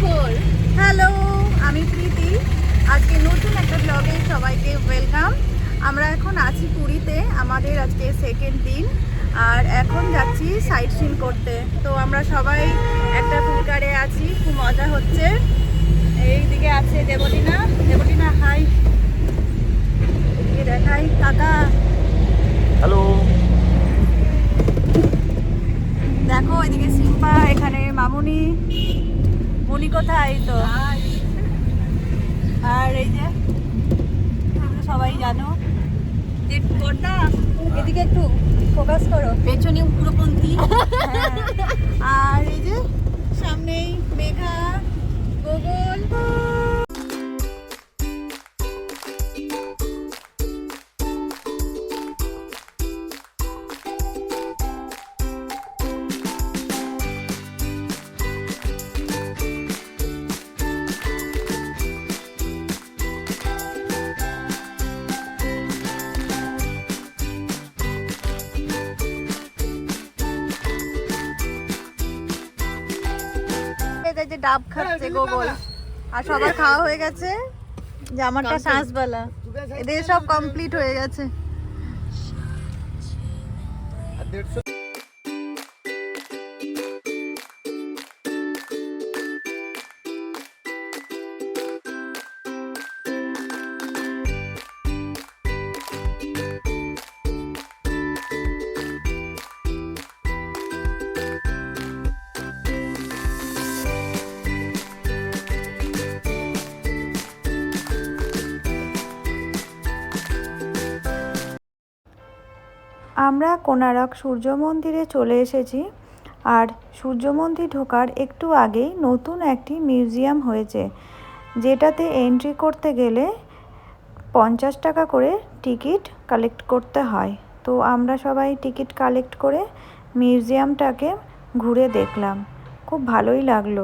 Four hello আমি প্রীতি। আজকে নতুন একটা ব্লগে সবাইকে ওয়েলকাম আমরা এখন আছি পুরীতে আমাদের আজকে সেকেন্ড দিন। আর এখন যাচ্ছি সাইট সিন করতে। তো আমরা সবাই একটা ফুলকারে আছি খুব মজা হচ্ছে। এইদিকে আছে দেবটিনা দেবটিনা হাই দেখাই কাকা। হ্যালো দেখো এদিকে সিম্পা এখানে মামুনি। মনি কোথায় তো? আর এই যে তোমরা সবাই জানো? যে পর্দা এদিকে একটু ফোকাস করো। পেছনে উগ্রপন্থী হ্যাঁ। আর এই যে সামনেই মেঘা গোগল। ডাব খাচ্ছে গোগল আর সবার খাওয়া হয়ে গেছে। জামাটা শ্বাসবালা এদের সব কমপ্লিট হয়ে গেছে। আমরা কোনারক সূর্য মন্দিরে চলে এসেছি। আর সূর্য মন্দির ঢোকার একটু আগেই নতুন একটি মিউজিয়াম হয়েছে, যেটাতে এন্ট্রি করতে গেলে পঞ্চাশ টাকা করে টিকিট কালেক্ট করতে হয়। তো আমরা সবাই টিকিট কালেক্ট করে মিউজিয়ামটাকে ঘুরে দেখলাম। খুব ভালোই লাগল।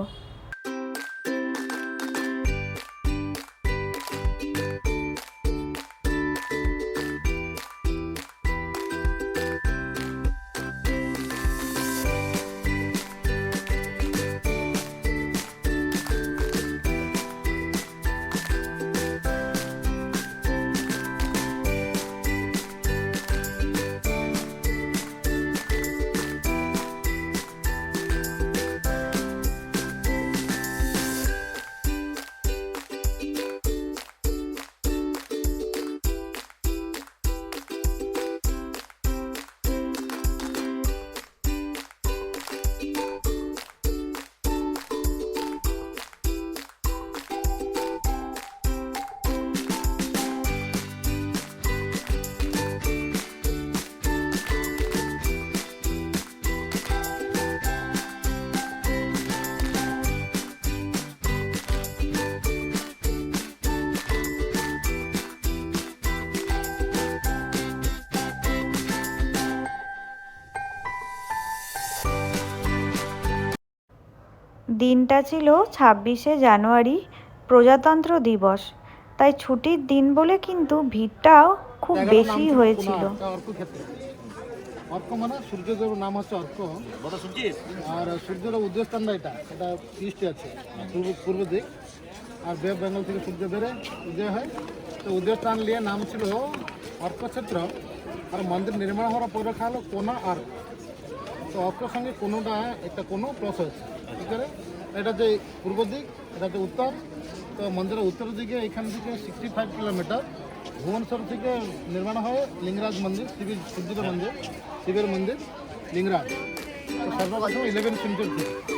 দিনটা ছিল ছাব্বিশে জানুয়ারি প্রজাতন্ত্র দিবস। তাই ছুটির দিন বলে কিন্তু ভিড়টাও খুব বেশি হয়েছিল। অর্কক্ষেত্র অর্ক মানে সূর্যদেবের নাম হচ্ছে অর্ক। আর সূর্যের উদয়স্থানটা এটা এটা ইস্টে আছে পূর্ব পূর্ব দিক। আর বে বেঙ্গল থেকে সূর্য বেড়ে উদয় হয়। তো উদয়স্থান নিয়ে নাম ছিল অর্কক্ষেত্র। আর মন্দির নির্মাণ হওয়ার পরে লেখা হলো কোনো আর তো অর্কর সঙ্গে কোনোটা একটা কোনো প্লস হয়েছে। ঠিক আছে এটা যে পূর্ব দিক, এটা যে উত্তর, তো মন্দিরের উত্তর দিকে এখান থেকে সিক্সটি ফাইভ কিলোমিটার ভুবনেশ্বর থেকে নির্মাণ হয় লিঙ্গরাজ মন্দির, শিবির সূর্যের মন্দির, শিবের মন্দির, লিঙ্গরাজ। সর্বপ্রথম ইলেভেন সেঞ্চুরি থেকে।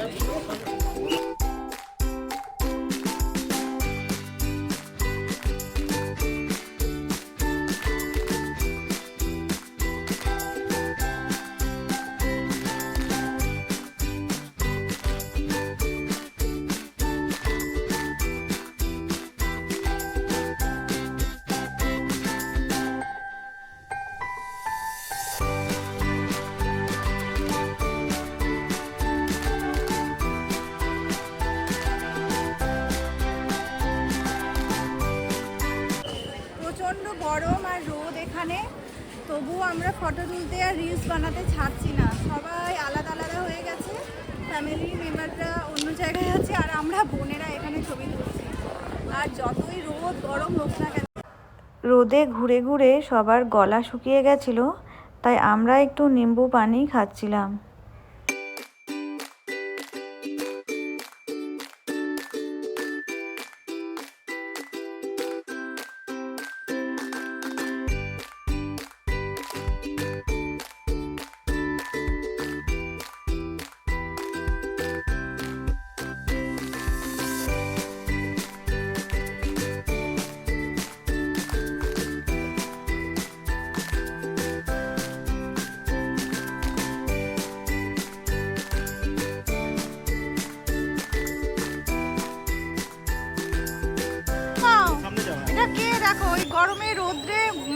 তবুও আমরা ফটো তুলতে আর রিলস বানাতে ছাড়ছি না। সবাই আলাদা আলাদা হয়ে গেছে। ফ্যামিলি মেম্বাররা অন্য জায়গায় আছে আর আমরা বোনেরা এখানে ছবি তুলছি। আর যতই রোদ, গরম হোক না কেন। রোদে ঘুরে ঘুরে সবার গলা শুকিয়ে গেছিল, তাই আমরা একটু নিম্বু পানি খাচ্ছিলাম।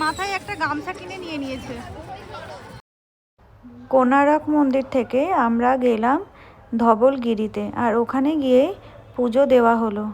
মাথায় একটা গামছা কিনে নিয়ে নিয়েছে। কোনারক মন্দির থেকে আমরা গেলাম ধবলগিরিতে আর ওখানে গিয়ে পুজো দেওয়া হলো।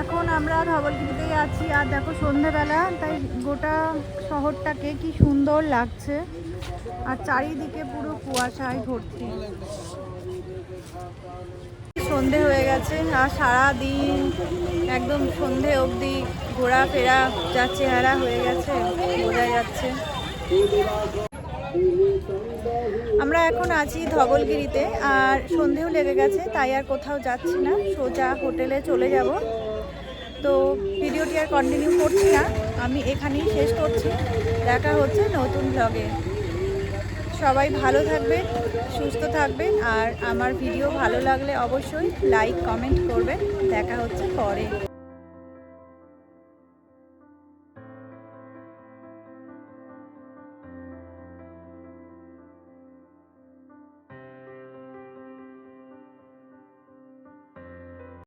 এখন আমরা ধবলগিরিতেই আছি, আর দেখো সন্ধেবেলা, তাই গোটা শহরটাকে কি সুন্দর লাগছে। আর চারিদিকে পুরো কুয়াশায় ভর্তি। সন্ধে হয়ে গেছে, আর সারা দিন একদম সন্ধে অবধি ঘোরাফেরা, যা চেহারা হয়ে গেছে, বোঝা যাচ্ছে। আমরা এখন আছি ধবলগিরিতে, আর সন্ধেও লেগে গেছে, তাই আর কোথাও যাচ্ছি না, সোজা হোটেলে চলে যাব। তো ভিডিওটি আর কন্টিনিউ করছি না। আমি এখানেই শেষ করছি। দেখা হচ্ছে নতুন ব্লগে সবাই ভালো থাকবেন, সুস্থ থাকবেন, আর আমার ভিডিও ভালো লাগলে অবশ্যই লাইক কমেন্ট করবেন। দেখা হচ্ছে পরে।